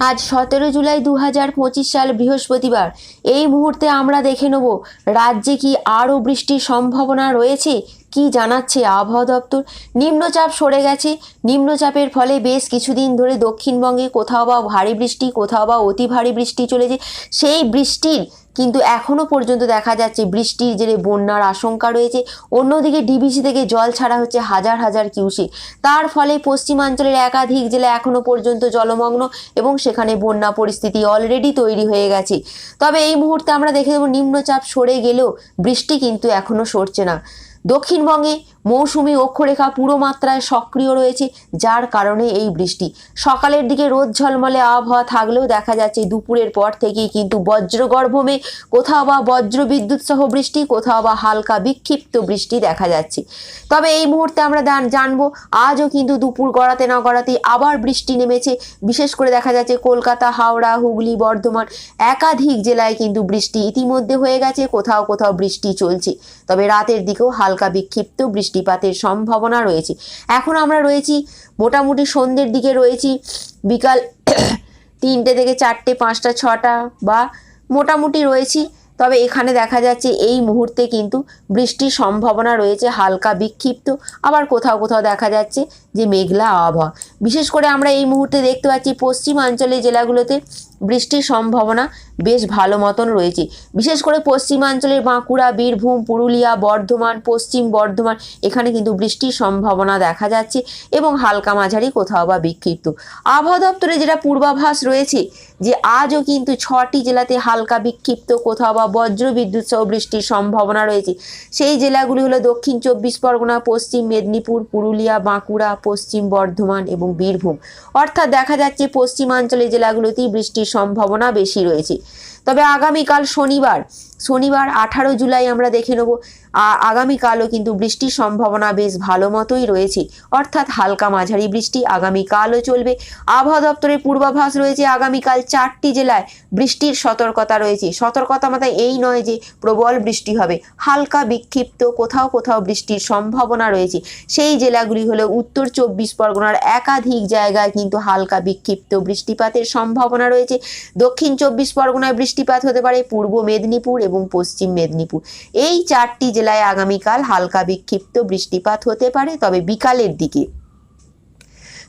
আজ সতেরো জুলাই দু হাজার পঁচিশ সাল বৃহস্পতিবার। এই মুহূর্তে আমরা দেখে নেব, রাজ্যে কি আরও বৃষ্টির সম্ভাবনা রয়েছে? কি জানাচ্ছে আবহাওয়া দপ্তর? নিম্নচাপ সরে গেছে। নিম্নচাপের ফলে বেশ কিছুদিন ধরে দক্ষিণবঙ্গে কোথাও বা ভারী বৃষ্টি, কোথাও বা অতি ভারী বৃষ্টি চলেছে। সেই বৃষ্টির কিন্তু এখনও পর্যন্ত দেখা যাচ্ছে বৃষ্টির জেরে বন্যার আশঙ্কা রয়েছে। অন্যদিকে ডিবিসি থেকে জল ছাড়া হচ্ছে হাজার হাজার কিউসি তার ফলে পশ্চিমাঞ্চলের একাধিক জেলা এখনও পর্যন্ত জলমগ্ন এবং সেখানে বন্যা পরিস্থিতি অলরেডি তৈরি হয়ে গেছে। তবে এই মুহূর্তে আমরা দেখে দেবো নিম্নচাপ সরে গেলেও বৃষ্টি কিন্তু এখনও সরছে না। দক্ষিণবঙ্গে মৌসুমি অক্ষরেখা পুরো মাত্রায় সক্রিয় রয়েছে, যার কারণে এই বৃষ্টি। সকালের দিকে রোদ ঝলমলে আবহাওয়া থাকলেও দেখা যাচ্ছে দুপুরের পর থেকেই কিন্তু বজ্রগর্ভমে কোথাও বা বজ্র বিদ্যুৎ সহ বৃষ্টি, কোথাও বা হালকা বিক্ষিপ্ত বৃষ্টি দেখা যাচ্ছে। তবে এই মুহূর্তে আমরা জানব, আজও কিন্তু দুপুর গড়াতে না গড়াতেই আবার বৃষ্টি নেমেছে। বিশেষ করে দেখা যাচ্ছে কলকাতা, হাওড়া, হুগলি, বর্ধমান একাধিক জেলায় কিন্তু বৃষ্টি ইতিমধ্যে হয়ে গেছে, কোথাও কোথাও বৃষ্টি চলছে। তবে রাতের দিকেও হালকা বিক্ষিপ্ত বৃষ্টিপাতের সম্ভাবনা রয়েছে। এখন আমরা রয়েছি, মোটামুটি সন্ধ্যের দিকে রয়েছি, বিকাল তিনটে থেকে চারটে, পাঁচটা, ছটা বা মোটামুটি রয়েছি। তবে এখানে দেখা যাচ্ছে এই মুহূর্তে কিন্তু বৃষ্টির সম্ভাবনা রয়েছে, হালকা বিক্ষিপ্ত। আবার কোথাও কোথাও দেখা যাচ্ছে যে মেঘলা আবহাওয়া। বিশেষ করে আমরা এই মুহূর্তে দেখতে পাচ্ছি পশ্চিমাঞ্চলের জেলাগুলোতে বৃষ্টির সম্ভাবনা বেশ ভালো মতন রয়েছে। বিশেষ করে পশ্চিমাঞ্চলের বাঁকুড়া, বীরভূম, পুরুলিয়া, বর্ধমান, পশ্চিম বর্ধমান, এখানে কিন্তু বৃষ্টির সম্ভাবনা দেখা যাচ্ছে এবং হালকা মাঝারি কোথাও বা বিক্ষিপ্ত। আবহাওয়া দপ্তরে যেটা পূর্বাভাস রয়েছে যে আজও কিন্তু ছটি জেলাতে হালকা বিক্ষিপ্ত, কোথাও বা বজ্র বিদ্যুৎ সহ বৃষ্টির সম্ভাবনা রয়েছে। সেই জেলাগুলি হলো দক্ষিণ চব্বিশ পরগনা, পশ্চিম মেদিনীপুর, পুরুলিয়া, বাঁকুড়া পশ্চিম বর্ধমান এবং বীরভূম। অর্থাৎ দেখা যাচ্ছে পশ্চিমাঞ্চলের জেলাগুলোতেই বৃষ্টির সম্ভাবনা বেশি রয়েছে। তবে আগামীকাল শনিবার শনিবার আঠারো জুলাই আমরা দেখে নেব। আগামীকালও কিন্তু বৃষ্টির সম্ভাবনা বেশ ভালো মতোই রয়েছে। অর্থাৎ হালকা মাঝারি বৃষ্টি আগামীকালও চলবে। আবহাওয়া দপ্তরের পূর্বাভাস রয়েছে আগামীকাল চারটি জেলায় বৃষ্টির সতর্কতা রয়েছে। সতর্কতা মাথায় এই নয় যে প্রবল বৃষ্টি হবে। হালকা বিক্ষিপ্ত কোথাও কোথাও বৃষ্টির সম্ভাবনা রয়েছে। সেই জেলাগুলি হলো উত্তর চব্বিশ পরগনার একাধিক জায়গায় কিন্তু হালকা বিক্ষিপ্ত বৃষ্টিপাতের সম্ভাবনা রয়েছে। দক্ষিণ চব্বিশ পরগনায় বৃষ্টিপাত হতে পারে পূর্ব মেদিনীপুর এবং পশ্চিম মেদিনীপুর। এই চারটি জেলায় আগামীকাল হালকা বিক্ষিপ্ত বৃষ্টিপাত হতে পারে, তবে বিকালের দিকে।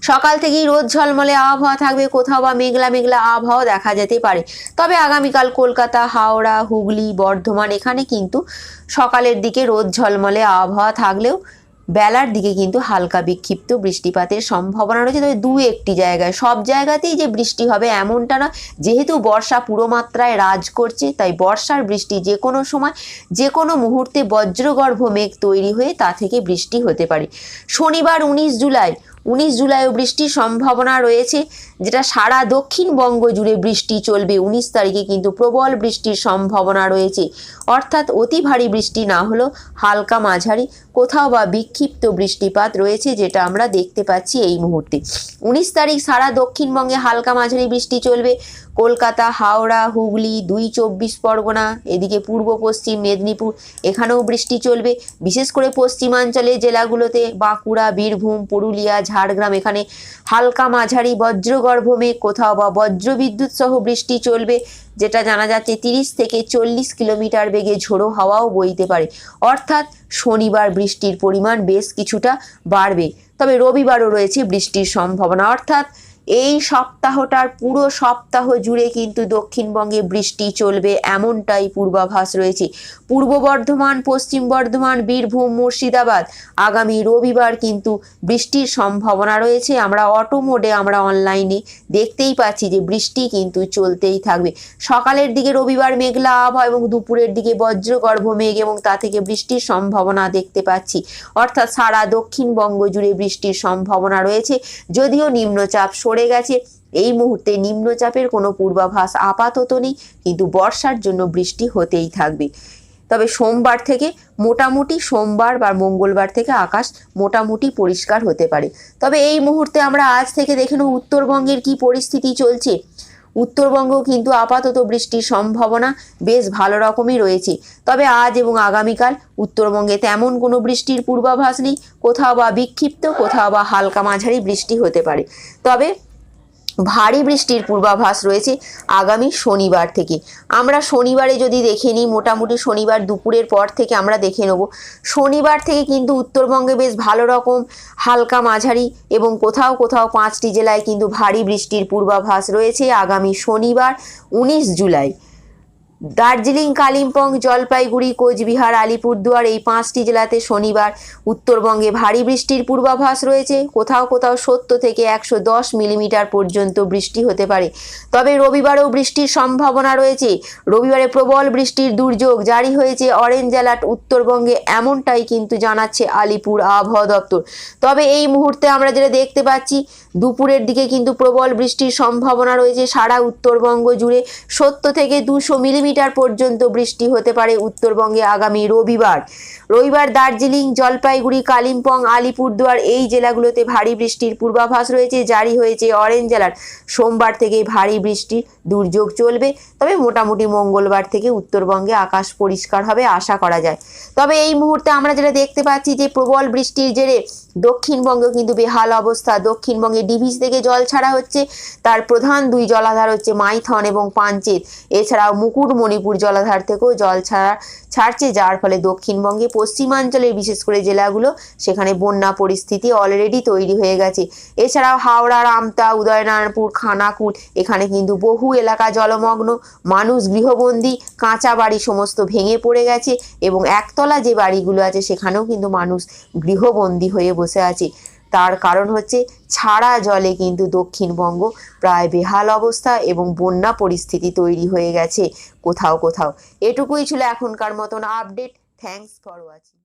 সকাল থেকেই রোদ ঝলমলে আবহাওয়া থাকবে, কোথাও বা মেঘলা মেঘলা আবহাওয়া দেখা যেতে পারে। তবে আগামীকাল কলকাতা, হাওড়া, হুগলি, বর্ধমান এখানে কিন্তু সকালের দিকে রোদ ঝলমলে আবহাওয়া থাকলেও বেলার দিকে কিন্তু হালকা বিক্ষিপ্ত বৃষ্টিপাতের সম্ভাবনা রয়েছে। তবে দু একটি জায়গায়, সব জায়গাতেই যে বৃষ্টি হবে এমনটা না যেহেতু বর্ষা পুরো মাত্রায় রাজ করছে, তাই বর্ষার বৃষ্টি যে কোনো সময়, যে কোনো মুহূর্তে বজ্রগর্ভ মেঘ তৈরি হয়ে তা থেকে বৃষ্টি হতে পারে। শনিবার উনিশ জুলাই উনিশ জুলাইও বৃষ্টির সম্ভাবনা রয়েছে, যেটা সারা দক্ষিণবঙ্গ জুড়ে বৃষ্টি চলবে। উনিশ তারিখে কিন্তু প্রবল বৃষ্টির সম্ভাবনা রয়েছে। অর্থাৎ অতি ভারী বৃষ্টি না হলেও হালকা মাঝারি, কোথাও বা বিক্ষিপ্ত বৃষ্টিপাত রয়েছে, যেটা আমরা দেখতে পাচ্ছি এই মুহূর্তে। উনিশ তারিখ সারা দক্ষিণবঙ্গে হালকা মাঝারি বৃষ্টি চলবে। কলকাতা, হাওড়া, হুগলি, দুই চব্বিশ পরগনা, এদিকে পূর্ব, পশ্চিম মেদিনীপুর, এখানেও বৃষ্টি চলবে। বিশেষ করে পশ্চিমাঞ্চলের জেলাগুলোতে বাঁকুড়া, বীরভূম, পুরুলিয়া, ঝাড়গ্রাম, এখানে হালকা মাঝারি বজ্রগর্ভ মেঘ। কোথাও বা বজ্রবিদ্যুৎ সহ বৃষ্টি চলবে, যেটা জানা যাচ্ছে তিরিশ থেকে চল্লিশ কিলোমিটার বেগে ঝোড়ো হাওয়াও বইতে পারে। অর্থাৎ শনিবার বৃষ্টির পরিমাণ বেশ কিছুটা বাড়বে। তবে রবিবারও রয়েছে বৃষ্টির সম্ভাবনা। অর্থাৎ এই সপ্তাহটার পুরো সপ্তাহ জুড়ে কিন্তু দক্ষিণবঙ্গে বৃষ্টি চলবে এমনটাই পূর্বাভাস রয়েছে। পূর্ব বর্ধমান, পশ্চিম বর্ধমান, বীরভূম, মুর্শিদাবাদ আগামী রবিবার কিন্তু বৃষ্টির সম্ভাবনা রয়েছে। আমরা অটো মোডে আমরা অনলাইনে দেখতেই পাচ্ছি যে বৃষ্টি কিন্তু চলতেই থাকবে। সকালের দিকে রবিবার মেঘলা আবহাওয়া এবং দুপুরের দিকে বজ্রগর্ভ মেঘ এবং তা থেকে বৃষ্টির সম্ভাবনা দেখতে পাচ্ছি। অর্থাৎ সারা দক্ষিণবঙ্গ জুড়ে বৃষ্টির সম্ভাবনা রয়েছে। যদিও নিম্নচাপ সরে গেছে। এই মুহূর্তে নিম্নচাপের কোনো পূর্বাভাস আপাতত নেই, কিন্তু বর্ষার জন্য বৃষ্টি হতেই থাকবে। তবে সোমবার থেকে মোটামুটি সোমবার বা মঙ্গলবার থেকে আকাশ মোটামুটি পরিষ্কার হতে পারে। তবে এই মুহূর্তে আমরা আজ থেকে দেখে নেব উত্তরবঙ্গের কি পরিস্থিতি চলছে। উত্তরবঙ্গ কিন্তু আপাতত বৃষ্টির সম্ভাবনা বেশ ভালো রকমই রয়েছে। তবে আজ এবং আগামীকাল উত্তরবঙ্গে তেমন কোনো বৃষ্টির পূর্বাভাস নেই। কোথাও বা বিক্ষিপ্ত, কোথাও বা হালকা মাঝারি বৃষ্টি হতে পারে। তবে ভারী বৃষ্টির পূর্বাভাস রয়েছে আগামী শনিবার থেকে। আমরা শনিবারে যদি দেখে নিই, মোটামুটি শনিবার দুপুরের পর থেকে আমরা দেখে নেব। শনিবার থেকে কিন্তু উত্তরবঙ্গে বেশ ভালো রকম হালকা মাঝারি এবং কোথাও কোথাও পাঁচটি জেলায় কিন্তু ভারী বৃষ্টির পূর্বাভাস রয়েছে আগামী শনিবার, উনিশ জুলাই। দার্জিলিং, কালিম্পং, জলপাইগুড়ি, কোচবিহার, আলিপুরদুয়ার, এই পাঁচটি জেলাতে শনিবার উত্তরবঙ্গে ভারী বৃষ্টির পূর্বাভাস রয়েছে। কোথাও কোথাও সত্তর থেকে একশো দশ মিলিমিটার পর্যন্ত বৃষ্টি হতে পারে। তবে রবিবারেও বৃষ্টির সম্ভাবনা রয়েছে। রবিবারে প্রবল বৃষ্টির দুর্যোগ জারি হয়েছে অরেঞ্জ অ্যালার্ট উত্তরবঙ্গে, এমনটাই কিন্তু জানাচ্ছে আলিপুর আবহাওয়া দপ্তর। তবে এই মুহূর্তে আমরা যেটা দেখতে পাচ্ছি দুপুরের দিকে কিন্তু প্রবল বৃষ্টির সম্ভাবনা রয়েছে। সারা উত্তরবঙ্গ জুড়ে সত্তর থেকে দুশো মিলিমিটার পর্যন্ত বৃষ্টি হতে পারে উত্তরবঙ্গে আগামী রবিবার। রবিবার দার্জিলিং, জলপাইগুড়ি, কালিম্পং, আলিপুরদুয়ার এই জেলাগুলোতে ভারী বৃষ্টির পূর্বাভাস রয়েছে। জারি হয়েছে অরেঞ্জ অ্যালার্ট। সোমবার থেকে ভারী বৃষ্টির দুর্যোগ চলবে। তবে মোটামুটি মঙ্গলবার থেকে উত্তরবঙ্গে আকাশ পরিষ্কার হবে আশা করা যায়। তবে এই মুহূর্তে আমরা যেটা দেখতে পাচ্ছি যে প্রবল বৃষ্টির জেরে দক্ষিণবঙ্গেও কিন্তু বেহাল অবস্থা। দক্ষিণবঙ্গে ডিভিস থেকে জল ছাড়া হচ্ছে। তার প্রধান দুই জলাধার হচ্ছে মাইথন এবং পাঞ্চেত। এছাড়াও মুকুটমণিপুর জলাধার থেকেও জল ছাড়া ছাড়ছে, যার ফলে দক্ষিণবঙ্গে পশ্চিমাঞ্চলের বিশেষ করে জেলাগুলো, সেখানে বন্যা পরিস্থিতি অলরেডি তৈরি হয়ে গেছে। এছাড়াও হাওড়া, রামতা, উদয়নারায়ণপুর, খানাকুল, এখানে কিন্তু বহু এলাকা জলমগ্ন। মানুষ গৃহবন্দী, কাঁচা বাড়ি সমস্ত ভেঙে পড়ে গেছে এবং একতলা যে বাড়িগুলো আছে, সেখানেও কিন্তু মানুষ গৃহবন্দী হয়ে বসে আছে। তার কারণ হচ্ছে ছাড়া জলে কিন্তু দক্ষিণবঙ্গ প্রায় বেহাল অবস্থা এবং বন্যা পরিস্থিতি তৈরি হয়ে গেছে কোথাও কোথাও। এটুকুই ছিল এখনকার মতন আপডেট থ্যাংকস ফর ওয়াচিং